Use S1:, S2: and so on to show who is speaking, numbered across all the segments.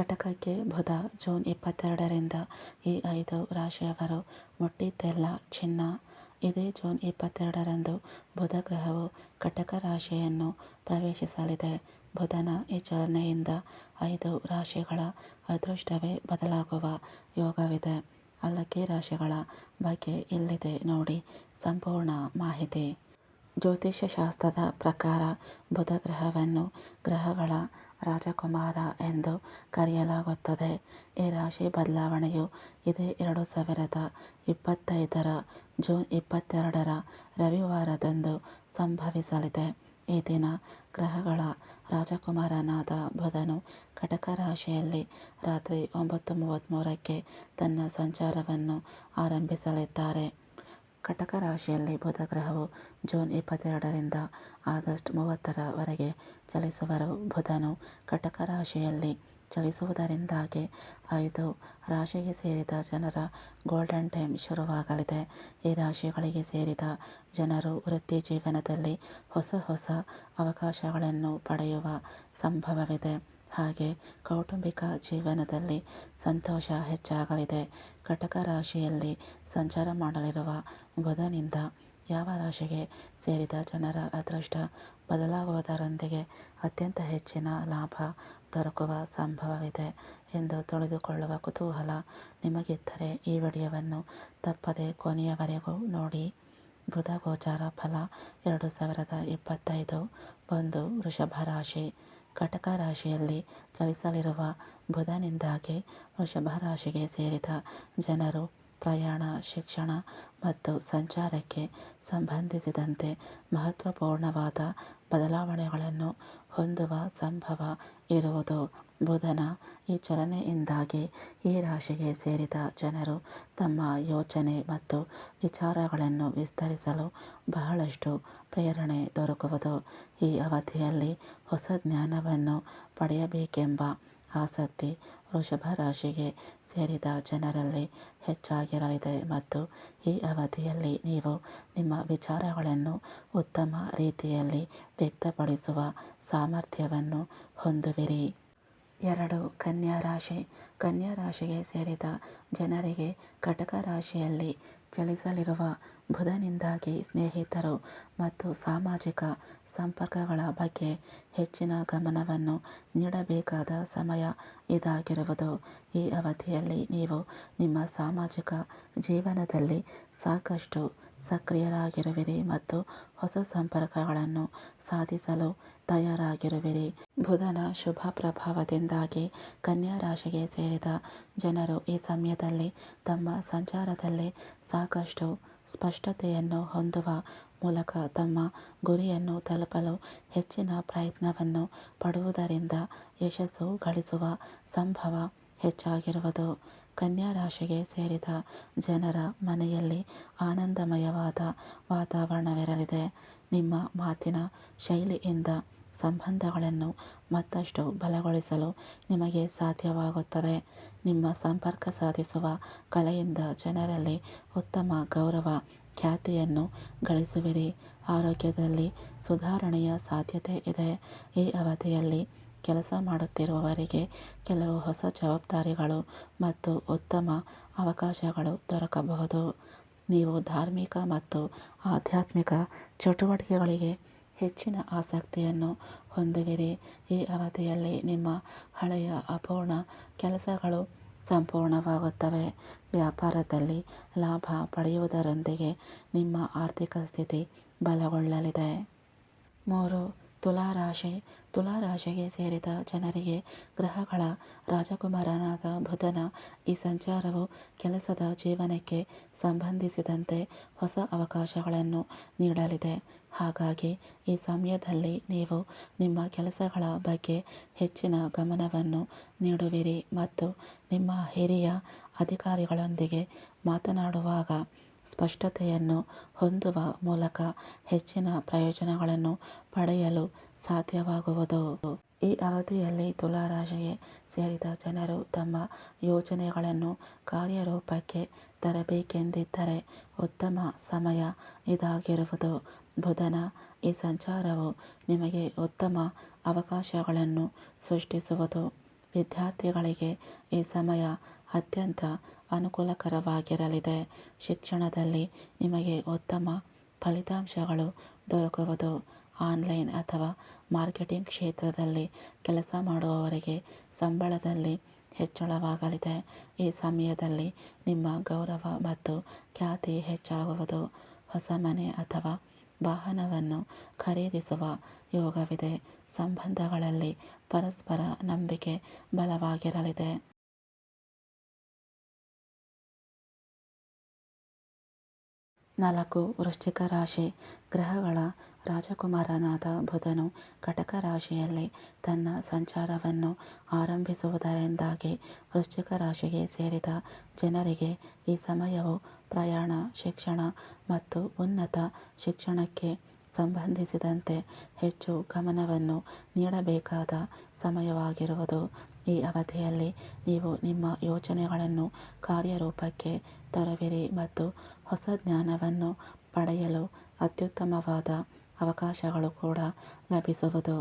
S1: ಕಟಕಕ್ಕೆ ಬುಧ June ಇಪ್ಪತ್ತೆರಡರಿಂದ ಈ ಐದು ರಾಶಿಯವರು ಮುಟ್ಟಿದ್ದೆಲ್ಲ ಚಿನ್ನ. ಇದೇ ಜೂನ್ ಇಪ್ಪತ್ತೆರಡರಂದು ಬುಧ ಗ್ರಹವು ಕಟಕ ರಾಶಿಯನ್ನು ಪ್ರವೇಶಿಸಲಿದೆ. ಬುಧನ ಈ ಚಲನೆಯಿಂದ ಐದು ರಾಶಿಗಳ ಅದೃಷ್ಟವೇ ಬದಲಾಗುವ ಯೋಗವಿದೆ. ಅಲ್ಲಕ್ಕೆ ರಾಶಿಗಳ ಬಗ್ಗೆ ಇಲ್ಲಿದೆ ನೋಡಿ ಸಂಪೂರ್ಣ ಮಾಹಿತಿ. ಜ್ಯೋತಿಷ್ಯ ಶಾಸ್ತ್ರದ ಪ್ರಕಾರ ಬುಧ ಗ್ರಹವನ್ನು ಗ್ರಹಗಳ ರಾಜಕುಮಾರ ಎಂದು ಕರೆಯಲಾಗುತ್ತದೆ. ಈ ರಾಶಿ ಬದಲಾವಣೆಯು ಇದೇ ಎರಡು ಸಾವಿರದ ಇಪ್ಪತ್ತೈದರ ಜೂನ್ ಇಪ್ಪತ್ತೆರಡರ ರವಿವಾರದಂದು ಸಂಭವಿಸಲಿದೆ. ಈ ದಿನ ಗ್ರಹಗಳ ರಾಜಕುಮಾರನಾದ ಬುಧನು ಕಟಕ ರಾಶಿಯಲ್ಲಿ ರಾತ್ರಿ ಒಂಬತ್ತು ಮೂವತ್ತ್ಮೂರಕ್ಕೆ ತನ್ನ ಸಂಚಾರವನ್ನು ಆರಂಭಿಸಲಿದ್ದಾರೆ. ಕಟಕ ರಾಶಿಯಲ್ಲಿ ಬುಧ ಗ್ರಹವು ಜೂನ್ ಇಪ್ಪತ್ತೆರಡರಿಂದ ಆಗಸ್ಟ್ ಮೂವತ್ತರವರೆಗೆ ಚಲಿಸುವರು. ಬುಧನು ಕಟಕ ರಾಶಿಯಲ್ಲಿ ಚಲಿಸುವುದರಿಂದಾಗಿ ಐದು ರಾಶಿಗೆ ಸೇರಿದ ಜನರ ಗೋಲ್ಡನ್ ಟೈಮ್ ಶುರುವಾಗಲಿದೆ. ಈ ರಾಶಿಗಳಿಗೆ ಸೇರಿದ ಜನರು ವೃತ್ತಿ ಜೀವನದಲ್ಲಿ ಹೊಸ ಹೊಸ ಅವಕಾಶಗಳನ್ನು ಪಡೆಯುವ ಸಂಭವವಿದೆ. ಹಾಗೆ ಕೌಟುಂಬಿಕ ಜೀವನದಲ್ಲಿ ಸಂತೋಷ ಹೆಚ್ಚಾಗಲಿದೆ. ಕಟಕ ರಾಶಿಯಲ್ಲಿ ಸಂಚಾರ ಮಾಡಲಿರುವ ಬುಧನಿಂದ ಯಾವ ರಾಶಿಗೆ ಸೇರಿದ ಜನರ ಅದೃಷ್ಟ ಬದಲಾಗುವುದರೊಂದಿಗೆ ಅತ್ಯಂತ ಹೆಚ್ಚಿನ ಲಾಭ ದೊರಕುವ ಸಂಭವವಿದೆ ಎಂದು ತಿಳಿದುಕೊಳ್ಳುವ ಕುತೂಹಲ ನಿಮಗಿದ್ದರೆ ಈ ವಿಡಿಯೋವನ್ನು ತಪ್ಪದೆ ಕೊನೆಯವರೆಗೂ ನೋಡಿ. ಬುಧ ಗೋಚಾರ ಫಲ ಎರಡು ಸಾವಿರದ ಇಪ್ಪತ್ತೈದು ಒಂದು ವೃಷಭ ರಾಶಿ ಕಟಕ ರಾಶಿಯಲ್ಲಿ ಚಲಿಸಲಿರುವ ಬುಧನಿಂದಾಗಿ ವೃಷಭ ರಾಶಿಗೆ ಸೇರಿದ ಜನರು ಪ್ರಯಾಣ, ಶಿಕ್ಷಣ ಮತ್ತು ಸಂಚಾರಕ್ಕೆ ಸಂಬಂಧಿಸಿದಂತೆ ಮಹತ್ವಪೂರ್ಣವಾದ ಬದಲಾವಣೆಗಳನ್ನು ಹೊಂದುವ ಸಂಭವ ಇರುವುದು ಬುಧನ ಈ ಚಲನೆಯಿಂದಾಗಿ ಈ ರಾಶಿಗೆ ಸೇರಿದ ಜನರು ತಮ್ಮ ಯೋಚನೆ ಮತ್ತು ವಿಚಾರಗಳನ್ನು ವಿಸ್ತರಿಸಲು ಬಹಳಷ್ಟು ಪ್ರೇರಣೆ ದೊರಕುವುದು. ಈ ಅವಧಿಯಲ್ಲಿ ಹೊಸ ಜ್ಞಾನವನ್ನು ಪಡೆಯಬೇಕೆಂಬ ಆಸಕ್ತಿ ವೃಷಭ ರಾಶಿಗೆ ಸೇರಿದ ಜನರಲ್ಲಿ ಹೆಚ್ಚಾಗಿರಲಿದೆ ಮತ್ತು ಈ ಅವಧಿಯಲ್ಲಿ ನೀವು ನಿಮ್ಮ ವಿಚಾರಗಳನ್ನು ಉತ್ತಮ ರೀತಿಯಲ್ಲಿ ವ್ಯಕ್ತಪಡಿಸುವ ಸಾಮರ್ಥ್ಯವನ್ನು ಹೊಂದುವಿರಿ. ಎರಡು ಕನ್ಯಾ ರಾಶಿ ಕನ್ಯಾ ರಾಶಿಗೆ ಸೇರಿದ ಜನರಿಗೆ ಕಟಕ ರಾಶಿಯಲ್ಲಿ ಚಲಿಸಲಿರುವ ಬುಧನಿಂದಾಗಿ ಸ್ನೇಹಿತರು ಮತ್ತು ಸಾಮಾಜಿಕ ಸಂಪರ್ಕಗಳ ಬಗ್ಗೆ ಹೆಚ್ಚಿನ ಗಮನವನ್ನು ನೀಡಬೇಕಾದ ಸಮಯ ಇದಾಗಿರುವುದು. ಈ ಅವಧಿಯಲ್ಲಿ ನೀವು ನಿಮ್ಮ ಸಾಮಾಜಿಕ ಜೀವನದಲ್ಲಿ ಸಾಕಷ್ಟು ಸಕ್ರಿಯರಾಗಿರುವಿರಿ ಮತ್ತು ಹೊಸ ಸಂಪರ್ಕಗಳನ್ನು ಸಾಧಿಸಲು ತಯಾರಾಗಿರುವಿರಿ. ಬುಧನ ಶುಭ ಪ್ರಭಾವದಿಂದಾಗಿ ಕನ್ಯಾ ರಾಶಿಗೆ ಸೇರಿದ ಜನರು ಈ ಸಮಯದಲ್ಲಿ ತಮ್ಮ ಸಂಚಾರದಲ್ಲಿ ಸಾಕಷ್ಟು ಸ್ಪಷ್ಟತೆಯನ್ನು ಹೊಂದುವ ಮೂಲಕ ತಮ್ಮ ಗುರಿಯನ್ನು ತಲುಪಲು ಹೆಚ್ಚಿನ ಪ್ರಯತ್ನವನ್ನು ಪಡುವುದರಿಂದ ಯಶಸ್ಸು ಗಳಿಸುವ ಸಂಭವ ಹೆಚ್ಚಾಗಿರುವುದು. ಕನ್ಯಾ ರಾಶಿಗೆ ಸೇರಿದ ಜನರ ಮನೆಯಲ್ಲಿ ಆನಂದಮಯವಾದ ವಾತಾವರಣವಿರಲಿದೆ. ನಿಮ್ಮ ಮಾತಿನ ಶೈಲಿಯಿಂದ ಸಂಬಂಧಗಳನ್ನು ಮತ್ತಷ್ಟು ಬಲಗೊಳಿಸಲು ನಿಮಗೆ ಸಾಧ್ಯವಾಗುತ್ತದೆ. ನಿಮ್ಮ ಸಂಪರ್ಕ ಸಾಧಿಸುವ ಕಲೆಯಿಂದ ಜನರಲ್ಲಿ ಉತ್ತಮ ಗೌರವ, ಖ್ಯಾತಿಯನ್ನು ಗಳಿಸುವಿರಿ. ಆರೋಗ್ಯದಲ್ಲಿ ಸುಧಾರಣೆಯ ಸಾಧ್ಯತೆ ಇದೆ. ಈ ಅವಧಿಯಲ್ಲಿ ಕೆಲಸ ಮಾಡುತ್ತಿರುವವರಿಗೆ ಕೆಲವು ಹೊಸ ಜವಾಬ್ದಾರಿಗಳು ಮತ್ತು ಉತ್ತಮ ಅವಕಾಶಗಳು ದೊರಕಬಹುದು. ನೀವು ಧಾರ್ಮಿಕ ಮತ್ತು ಆಧ್ಯಾತ್ಮಿಕ ಚಟುವಟಿಕೆಗಳಿಗೆ ಹೆಚ್ಚಿನ ಆಸಕ್ತಿಯನ್ನು ಹೊಂದುವಿರಿ. ಈ ಅವಧಿಯಲ್ಲಿ ನಿಮ್ಮ ಹಳೆಯ ಅಪೂರ್ಣ ಕೆಲಸಗಳು ಸಂಪೂರ್ಣವಾಗುತ್ತವೆ. ವ್ಯಾಪಾರದಲ್ಲಿ ಲಾಭ ಪಡೆಯುವುದರೊಂದಿಗೆ ನಿಮ್ಮ ಆರ್ಥಿಕ ಸ್ಥಿತಿ ಬಲಗೊಳ್ಳಲಿದೆ. ಮೂರು ತುಲಾ ತುಲಾರಾಶಿಗೆ ತುಲಾ ರಾಶಿಗೆ ಸೇರಿದ ಜನರಿಗೆ ಗ್ರಹಗಳ ರಾಜಕುಮಾರನಾದ ಬುಧನ ಈ ಸಂಚಾರವು ಕೆಲಸದ ಜೀವನಕ್ಕೆ ಸಂಬಂಧಿಸಿದಂತೆ ಹೊಸ ಅವಕಾಶಗಳನ್ನು ನೀಡಲಿದೆ. ಹಾಗಾಗಿ ಈ ಸಮಯದಲ್ಲಿ ನೀವು ನಿಮ್ಮ ಕೆಲಸಗಳ ಬಗ್ಗೆ ಹೆಚ್ಚಿನ ಗಮನವನ್ನು ನೀಡುವಿರಿ ಮತ್ತು ನಿಮ್ಮ ಹಿರಿಯ ಅಧಿಕಾರಿಗಳೊಂದಿಗೆ ಮಾತನಾಡುವಾಗ ಸ್ಪಷ್ಟತೆಯನ್ನು ಹೊಂದುವ ಮೂಲಕ ಹೆಚ್ಚಿನ ಪ್ರಯೋಜನಗಳನ್ನು ಪಡೆಯಲು ಸಾಧ್ಯವಾಗುವುದು. ಈ ಅವಧಿಯಲ್ಲಿ ತುಲಾ ರಾಶಿಗೆ ಸೇರಿದ ಜನರು ತಮ್ಮ ಯೋಜನೆಗಳನ್ನು ಕಾರ್ಯರೂಪಕ್ಕೆ ತರಬೇಕೆಂದಿದ್ದರೆ ಉತ್ತಮ ಸಮಯ ಇದಾಗಿರುವುದು. ಬುಧನ ಈ ಸಂಚಾರವು ನಿಮಗೆ ಉತ್ತಮ ಅವಕಾಶಗಳನ್ನು ಸೃಷ್ಟಿಸುವುದು. ವಿದ್ಯಾರ್ಥಿಗಳಿಗೆ ಈ ಸಮಯ ಅತ್ಯಂತ ಅನುಕೂಲಕರವಾಗಿರಲಿದೆ. ಶಿಕ್ಷಣದಲ್ಲಿ ನಿಮಗೆ ಉತ್ತಮ ಫಲಿತಾಂಶಗಳು ದೊರಕುವುದು ಆನ್ಲೈನ್ ಅಥವಾ ಮಾರ್ಕೆಟಿಂಗ್ ಕ್ಷೇತ್ರದಲ್ಲಿ ಕೆಲಸ ಮಾಡುವವರಿಗೆ ಸಂಬಳದಲ್ಲಿ ಹೆಚ್ಚಳವಾಗಲಿದೆ. ಈ ಸಮಯದಲ್ಲಿ ನಿಮ್ಮ ಗೌರವ ಮತ್ತು ಖ್ಯಾತಿ ಹೆಚ್ಚಾಗುವುದು ಹೊಸ ಮನೆ ಅಥವಾ ವಾಹನವನ್ನು ಖರೀದಿಸುವ ಯೋಗವಿದೆ. ಸಂಬಂಧಗಳಲ್ಲಿ ಪರಸ್ಪರ ನಂಬಿಕೆ ಬಲವಾಗಿರಲಿದೆ. ನಾಲ್ಕು ವೃಶ್ಚಿಕ ರಾಶಿ ಗ್ರಹಗಳ ರಾಜಕುಮಾರನಾದ ಬುಧನು ಕಟಕ ರಾಶಿಯಲ್ಲಿ ತನ್ನ ಸಂಚಾರವನ್ನು ಆರಂಭಿಸುವುದರಿಂದಾಗಿ ವೃಶ್ಚಿಕ ರಾಶಿಗೆ ಸೇರಿದ ಜನರಿಗೆ ಈ ಸಮಯವು ಪ್ರಯಾಣ, ಶಿಕ್ಷಣ ಮತ್ತು ಉನ್ನತ ಶಿಕ್ಷಣಕ್ಕೆ ಸಂಬಂಧಿಸಿದಂತೆ ಹೆಚ್ಚು ಗಮನವನ್ನು ನೀಡಬೇಕಾದ ಸಮಯವಾಗಿರುವುದು ಈ ಅವಧಿಯಲ್ಲಿ ನೀವು ನಿಮ್ಮ ಯೋಚನೆಗಳನ್ನು ಕಾರ್ಯರೂಪಕ್ಕೆ ತರುವಿರಿ ಮತ್ತು ಹೊಸ ಜ್ಞಾನವನ್ನು ಪಡೆಯಲು ಅತ್ಯುತ್ತಮವಾದ ಅವಕಾಶಗಳು ಕೂಡ ಲಭಿಸುವುದು.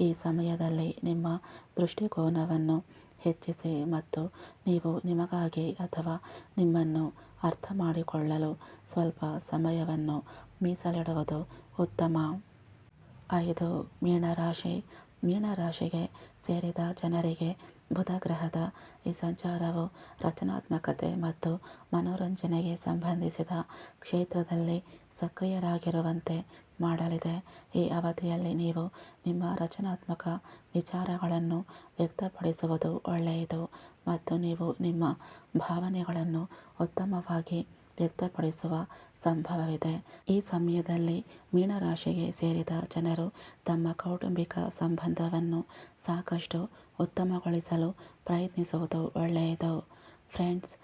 S1: ಈ ಸಮಯದಲ್ಲಿ ನಿಮ್ಮ ದೃಷ್ಟಿಕೋನವನ್ನು ಹೆಚ್ಚಿಸಿ ಮತ್ತು ನೀವು ನಿಮಗಾಗಿ ಅಥವಾ ನಿಮ್ಮನ್ನು ಅರ್ಥ ಮಾಡಿಕೊಳ್ಳಲು ಸ್ವಲ್ಪ ಸಮಯವನ್ನು ಮೀಸಲಿಡುವುದು ಉತ್ತಮ. ಐದು ಮೀನರಾಶಿ ಮೀನರಾಶಿಗೆ ಸೇರಿದ ಜನರಿಗೆ ಬುಧ ಗ್ರಹದ ಈ ಸಂಚಾರವು ರಚನಾತ್ಮಕತೆ ಮತ್ತು ಮನೋರಂಜನೆಗೆ ಸಂಬಂಧಿಸಿದ ಕ್ಷೇತ್ರದಲ್ಲಿ ಸಕ್ರಿಯರಾಗಿರುವಂತೆ ಮಾಡಲಿದೆ. ಈ ಅವಧಿಯಲ್ಲಿ ನೀವು ನಿಮ್ಮ ರಚನಾತ್ಮಕ ವಿಚಾರಗಳನ್ನು ವ್ಯಕ್ತಪಡಿಸುವುದು ಒಳ್ಳೆಯದು ಮತ್ತು ನೀವು ನಿಮ್ಮ ಭಾವನೆಗಳನ್ನು ಉತ್ತಮವಾಗಿ ವ್ಯಕ್ತಪಡಿಸುವ ಸಂಭವವಿದೆ. ಈ ಸಮಯದಲ್ಲಿ ಮೀನರಾಶಿಗೆ ಸೇರಿದ ಜನರು ತಮ್ಮ ಕೌಟುಂಬಿಕ ಸಂಬಂಧವನ್ನು ಸಾಕಷ್ಟು ಉತ್ತಮಗೊಳಿಸಲು ಪ್ರಯತ್ನಿಸುವುದು ಒಳ್ಳೆಯದು. ಫ್ರೆಂಡ್ಸ್